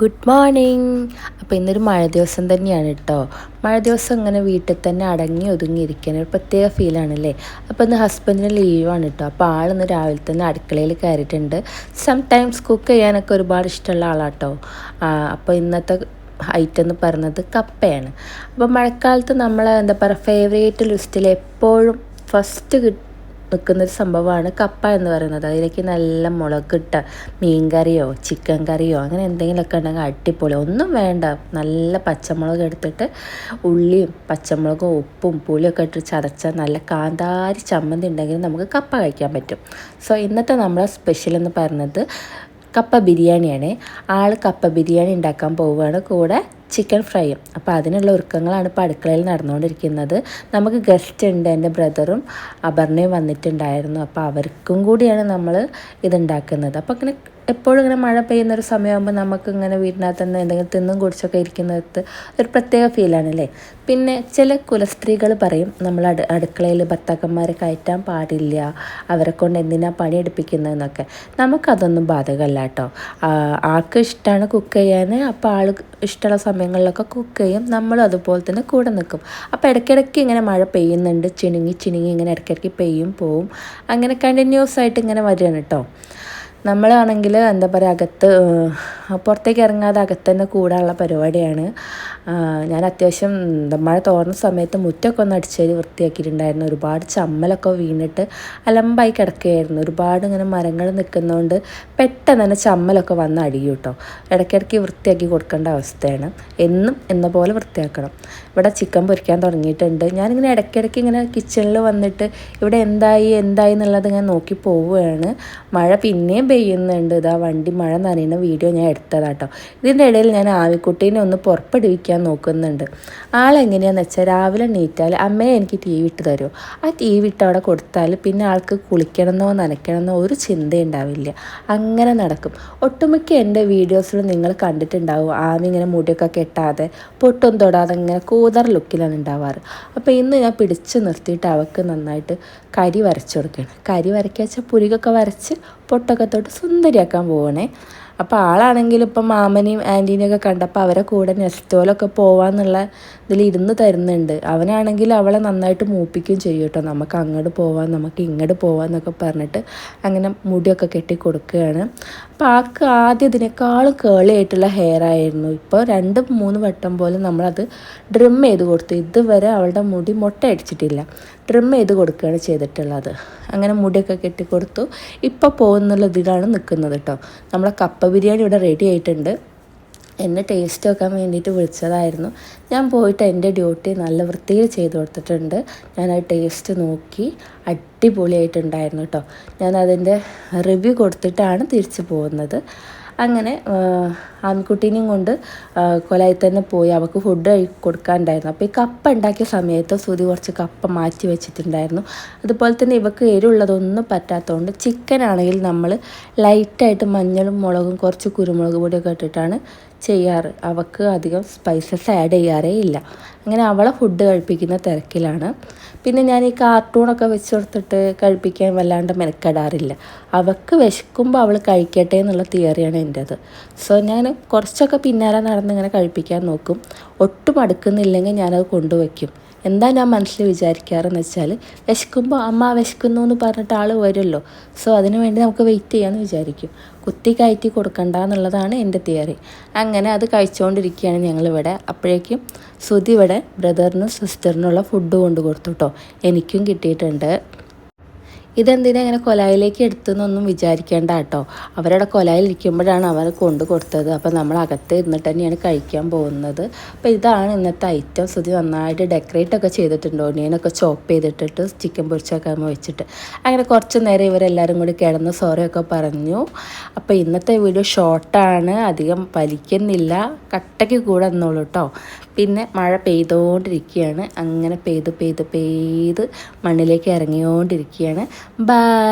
Good morning. അപ്പോൾ ഇന്നൊരു മഴ ദിവസം തന്നെയാണ് കേട്ടോ മഴ ദിവസം ഇങ്ങനെ വീട്ടിൽ തന്നെ അടങ്ങി ഒതുങ്ങി ഇരിക്കാൻ ഒരു പ്രത്യേക ഫീലാണല്ലേ അപ്പോൾ ഇന്ന് ഹസ്ബൻഡിന് ലീവാണ് കേട്ടോ അപ്പോൾ ആളിന്ന് രാവിലെ തന്നെ അടുക്കളയിൽ കയറിയിട്ടുണ്ട്. സം ടൈംസ് കുക്ക് ചെയ്യാനൊക്കെ ഒരുപാട് ഇഷ്ടമുള്ള ആളാട്ടോ അപ്പോൾ ഇന്നത്തെ ഐറ്റം എന്ന് പറയുന്നത് കപ്പയാണ്. അപ്പോൾ മഴക്കാലത്ത് നമ്മൾ എന്താ പറയുക ഫേവറേറ്റ് ലിസ്റ്റിൽ എപ്പോഴും ഫസ്റ്റ് കിട്ടും നിൽക്കുന്നൊരു സംഭവമാണ് കപ്പ എന്ന് പറയുന്നത്. അതിലേക്ക് നല്ല മുളകിട്ട മീൻ കറിയോ ചിക്കൻ കറിയോ അങ്ങനെ എന്തെങ്കിലുമൊക്കെ ഉണ്ടെങ്കിൽ അടിപൊളി. ഒന്നും വേണ്ട. നല്ല പച്ചമുളക് എടുത്തിട്ട് ഉള്ളിയും പച്ചമുളകും ഉപ്പും പുളിയൊക്കെ ഇട്ട് ചതച്ച നല്ല കാന്താരി ചമ്മന്തി ഉണ്ടെങ്കിൽ നമുക്ക് കപ്പ കഴിക്കാൻ പറ്റും. സോ ഇന്നത്തെ നമ്മളെ സ്പെഷ്യൽ എന്ന് പറയുന്നത് കപ്പ ബിരിയാണിയാണ്. ആൾ കപ്പ ബിരിയാണി ഉണ്ടാക്കാൻ പോവുകയാണ്. കൂടെ ചിക്കൻ ഫ്രൈയും അപ്പോൾ അതിനുള്ള ഒരുക്കങ്ങളാണ് ഇപ്പോൾ അടുക്കളയിൽ നടന്നുകൊണ്ടിരിക്കുന്നത്. നമുക്ക് ഗസ്റ്റ് ഉണ്ട് എന്റെ ബ്രദറും അപർണയും വന്നിട്ടുണ്ടായിരുന്നു. അപ്പോൾ അവർക്കും കൂടിയാണ് നമ്മൾ ഇതുണ്ടാക്കുന്നത് അപ്പോൾ അങ്ങനെ എപ്പോഴും ഇങ്ങനെ മഴ പെയ്യുന്ന ഒരു സമയമാകുമ്പോൾ നമുക്ക് ഇങ്ങനെ വീടിനകത്ത് തന്നെ എന്തെങ്കിലും തിന്നും കുടിച്ചൊക്കെ ഇരിക്കുന്നത് ഒരു പ്രത്യേക ഫീലാണ് അല്ലേ? പിന്നെ ചില കുലസ്ത്രീകൾ പറയും നമ്മൾ അടു അടുക്കളയിൽ ഭർത്താക്കന്മാരെ കയറ്റാൻ പാടില്ല. അവരെ കൊണ്ട് എന്തിനാ പണിയെടുപ്പിക്കുന്നതെന്നൊക്കെ. നമുക്കതൊന്നും ബാധകമല്ല കേട്ടോ. ആൾക്ക് ഇഷ്ടമാണ് കുക്ക് ചെയ്യാൻ അപ്പോൾ ആൾ ഇഷ്ടമുള്ള സമയങ്ങളിലൊക്കെ കുക്ക് ചെയ്യും. നമ്മളും അതുപോലെ തന്നെ കൂടെ നിൽക്കും അപ്പോൾ ഇടയ്ക്കിടയ്ക്ക് ഇങ്ങനെ മഴ പെയ്യുന്നുണ്ട്. ചിണുങ്ങി ചിണുങ്ങി ഇങ്ങനെ ഇടയ്ക്കിടയ്ക്ക് പെയ്യും പോവും. അങ്ങനെ കണ്ടിന്യൂസ് ആയിട്ട് ഇങ്ങനെ വരികയാണ് കേട്ടോ. നമ്മളാണെങ്കിൽ എന്താ പറയുക അകത്ത് പുറത്തേക്ക് ഇറങ്ങാതെ അകത്ത് തന്നെ കൂടാനുള്ള പരിപാടിയാണ്. ഞാൻ അത്യാവശ്യം മഴ തോർന്ന സമയത്ത് മുറ്റമൊക്കെ ഒന്ന് അടിച്ചേരി വൃത്തിയാക്കിയിട്ടുണ്ടായിരുന്നു. ഒരുപാട് ചമ്മലൊക്കെ വീണിട്ട് അലമ്പായി കിടക്കുകയായിരുന്നു. ഒരുപാട് ഇങ്ങനെ മരങ്ങൾ നിൽക്കുന്നതുകൊണ്ട് പെട്ടെന്ന് തന്നെ ചമ്മലൊക്കെ വന്ന് അടിയും കേട്ടോ. ഇടയ്ക്കിടയ്ക്ക് വൃത്തിയാക്കി കൊടുക്കേണ്ട അവസ്ഥയാണ്. എന്നും എന്ന പോലെ വൃത്തിയാക്കണം. ഇവിടെ ചിക്കൻ പൊരിക്കാൻ തുടങ്ങിയിട്ടുണ്ട്. ഞാനിങ്ങനെ ഇടയ്ക്കിടയ്ക്ക് ഇങ്ങനെ കിച്ചണിൽ വന്നിട്ട് ഇവിടെ എന്തായി എന്തായി എന്നുള്ളത് ഇങ്ങനെ നോക്കി പോവുകയാണ്. മഴ പിന്നെയും പെയ്യുന്നുണ്ട്. ഇതാ വണ്ടി മഴ നനയുന്ന വീഡിയോ ഞാൻ എടുത്തതാട്ടോ ഇതിന്റെ ഇടയിൽ ഞാൻ ആവിക്കുട്ടീനെ ഒന്ന് പുറപ്പെടുവിക്കാൻ നോക്കുന്നുണ്ട്. ആളെങ്ങനെയാണെന്ന് വെച്ചാൽ രാവിലെ നീറ്റാൽ അമ്മയെ എനിക്ക് ടി വിട്ട് തരുമോ ആ ടി വിട്ട് അവിടെ കൊടുത്താൽ പിന്നെ ആൾക്ക് കുളിക്കണമെന്നോ നനയ്ക്കണമെന്നോ ഒരു ചിന്തയുണ്ടാവില്ല. അങ്ങനെ നടക്കും. ഒട്ടുമിക്ക എന്റെ വീഡിയോസിൽ നിങ്ങൾ കണ്ടിട്ടുണ്ടാവും. ആമി ഇങ്ങനെ മുടിയൊക്കെ കെട്ടാതെ പൊട്ടും തൊടാതെ ഇങ്ങനെ കൂതർ ലുക്കിലാണ് ഉണ്ടാവാറ്. അപ്പോൾ ഇന്ന് ഞാൻ പിടിച്ച് നിർത്തിയിട്ട് അവൾക്ക് നന്നായിട്ട് കരി വരച്ചു കൊടുക്കുകയാണ്. കരി വരയ്ക്കുക വെച്ചാൽ പുരികൊക്കെ വരച്ച് പൊട്ടൊക്കെ തൊട്ട് സുന്ദരിയാക്കാൻ പോവണേ. അപ്പോൾ ആളാണെങ്കിൽ ഇപ്പം മാമനെയും ആന്റീനെയൊക്കെ കണ്ടപ്പോൾ അവരെ കൂടെ നെസ്റ്റോലൊക്കെ പോവാന്നുള്ള ഇതിൽ ഇരുന്ന് തരുന്നുണ്ട്. അവനാണെങ്കിൽ അവളെ നന്നായിട്ട് മൂപ്പിക്കുകയും ചെയ്യും കേട്ടോ. നമുക്ക് അങ്ങോട്ട് പോവാം നമുക്ക് ഇങ്ങോട്ട് പോവാം എന്നൊക്കെ പറഞ്ഞിട്ട് അങ്ങനെ മുടിയൊക്കെ കെട്ടി കൊടുക്കുകയാണ്. അപ്പോൾ ആൾക്ക് ആദ്യം ഇതിനേക്കാളും കേളിയായിട്ടുള്ള ഹെയർ ആയിരുന്നു. ഇപ്പോൾ രണ്ട് മൂന്ന് വട്ടം പോലും നമ്മളത് ഡ്രിം ചെയ്ത് കൊടുത്തു. ഇതുവരെ അവളുടെ മുടി മുട്ട അടിച്ചിട്ടില്ല. ട്രിം ചെയ്ത് കൊടുക്കുകയാണ് ചെയ്തിട്ടുള്ളത്. അങ്ങനെ മുടിയൊക്കെ കെട്ടിക്കൊടുത്തു ഇപ്പോൾ പോകുന്നുള്ള ഇതിലാണ് നിൽക്കുന്നത് കേട്ടോ. നമ്മളെ കപ്പ ബിരിയാണി ഇവിടെ റെഡി ആയിട്ടുണ്ട്. എന്നെ ടേസ്റ്റ് വെക്കാൻ വേണ്ടിയിട്ട് വിളിച്ചതായിരുന്നു. ഞാൻ പോയിട്ട് എന്റെ ഡ്യൂട്ടി നല്ല വൃത്തിയിൽ ചെയ്ത് കൊടുത്തിട്ടുണ്ട്. ഞാൻ ആ ടേസ്റ്റ് നോക്കി അടിപൊളിയായിട്ടുണ്ടായിരുന്നു കേട്ടോ ഞാൻ അതിന്റെ റിവ്യൂ കൊടുത്തിട്ടാണ് തിരിച്ചു പോകുന്നത്. അങ്ങനെ ആൺകുട്ടീനെയും കൊണ്ട് കൊലായി തന്നെ പോയി അവൾക്ക് ഫുഡ് കൊടുക്കാനുണ്ടായിരുന്നു. അപ്പോൾ ഈ കപ്പ ഉണ്ടാക്കിയ സമയത്ത് സുതി കുറച്ച് കപ്പ മാറ്റി വെച്ചിട്ടുണ്ടായിരുന്നു. അതുപോലെ തന്നെ ഇവക്ക് എരിവുള്ളതൊന്നും പറ്റാത്തതുകൊണ്ട് ചിക്കൻ ആണെങ്കിൽ നമ്മൾ ലൈറ്റായിട്ട് മഞ്ഞളും മുളകും കുറച്ച് കുരുമുളക് പൊടിയൊക്കെ ഇട്ടിട്ടാണ് ചെയ്യാറ്. അവൾക്ക് അധികം സ്പൈസസ് ആഡ് ചെയ്യാറേ ഇല്ല. അങ്ങനെ അവളെ ഫുഡ് കഴിപ്പിക്കുന്ന തിരക്കിലാണ്. പിന്നെ ഞാൻ ഈ കാർട്ടൂണൊക്കെ വെച്ച് കൊടുത്തിട്ട് കഴിപ്പിക്കാൻ വല്ലാണ്ട് മെനക്കെടാറില്ല. അവൾക്ക് വിശക്കുമ്പോൾ അവൾ കഴിക്കട്ടെ എന്നുള്ള തിയറിയാണ് എന്റെ അത് സോ ഞാൻ കുറച്ചൊക്കെ പിന്നാലെ നടന്ന് ഇങ്ങനെ കഴിപ്പിക്കാൻ നോക്കും. ഒട്ടും അടുക്കുന്നില്ലെങ്കിൽ ഞാനത് കൊണ്ടുവയ്ക്കും. എന്താ ഞാൻ മനസ്സിൽ വിചാരിക്കാറെന്ന് വെച്ചാൽ വിശക്കുമ്പോൾ അമ്മ വിശക്കുന്നു എന്ന് പറഞ്ഞിട്ട് ആൾ വരുമല്ലോ. സോ അതിന് വേണ്ടി നമുക്ക് വെയിറ്റ് ചെയ്യാമെന്ന് വിചാരിക്കും. കുത്തി കയറ്റി കൊടുക്കണ്ട എന്നുള്ളതാണ് എന്റെ തിയറി അങ്ങനെ അത് കഴിച്ചുകൊണ്ടിരിക്കുകയാണ് ഞങ്ങളിവിടെ. അപ്പോഴേക്കും ശ്രുതി ഇവിടെ ബ്രദറിനും സിസ്റ്ററിനുള്ള ഫുഡ് കൊണ്ട് കൊടുത്തു കേട്ടോ എനിക്കും കിട്ടിയിട്ടുണ്ട്. ഇതെന്തിനാ ഇങ്ങനെ കൊലായിലേക്ക് എടുത്തെന്നൊന്നും വിചാരിക്കേണ്ട കേട്ടോ. അവരുടെ കൊലായിൽ ഇരിക്കുമ്പോഴാണ് അവർ കൊണ്ടു കൊടുത്തത്. അപ്പോൾ നമ്മൾ അകത്ത് ഇരുന്നിട്ട് തന്നെയാണ് കഴിക്കാൻ പോകുന്നത്. അപ്പോൾ ഇതാണ് ഇന്നത്തെ ഐറ്റം സുതി നന്നായിട്ട് ഡെക്കറേറ്റ് ഒക്കെ ചെയ്തിട്ടുണ്ട്. ഓണിയനൊക്കെ ചോപ്പ് ചെയ്തിട്ടിട്ട് ചിക്കൻ പൊരിച്ചൊക്കെ വെച്ചിട്ട്. അങ്ങനെ കുറച്ച് നേരം ഇവരെല്ലാവരും കൂടി കിടന്ന് സോറിയൊക്കെ പറഞ്ഞു. അപ്പോൾ ഇന്നത്തെ വീഡിയോ ഷോർട്ടാണ് അധികം വലിക്കുന്നില്ല. കട്ടയ്ക്ക് കൂടെ എന്നോളൂ കേട്ടോ. പിന്നെ മഴ പെയ്തുകൊണ്ടിരിക്കുകയാണ് അങ്ങനെ പെയ്ത് പെയ്ത് പെയ്ത് മണ്ണിലേക്ക് ഇറങ്ങിക്കൊണ്ടിരിക്കുകയാണ് Bye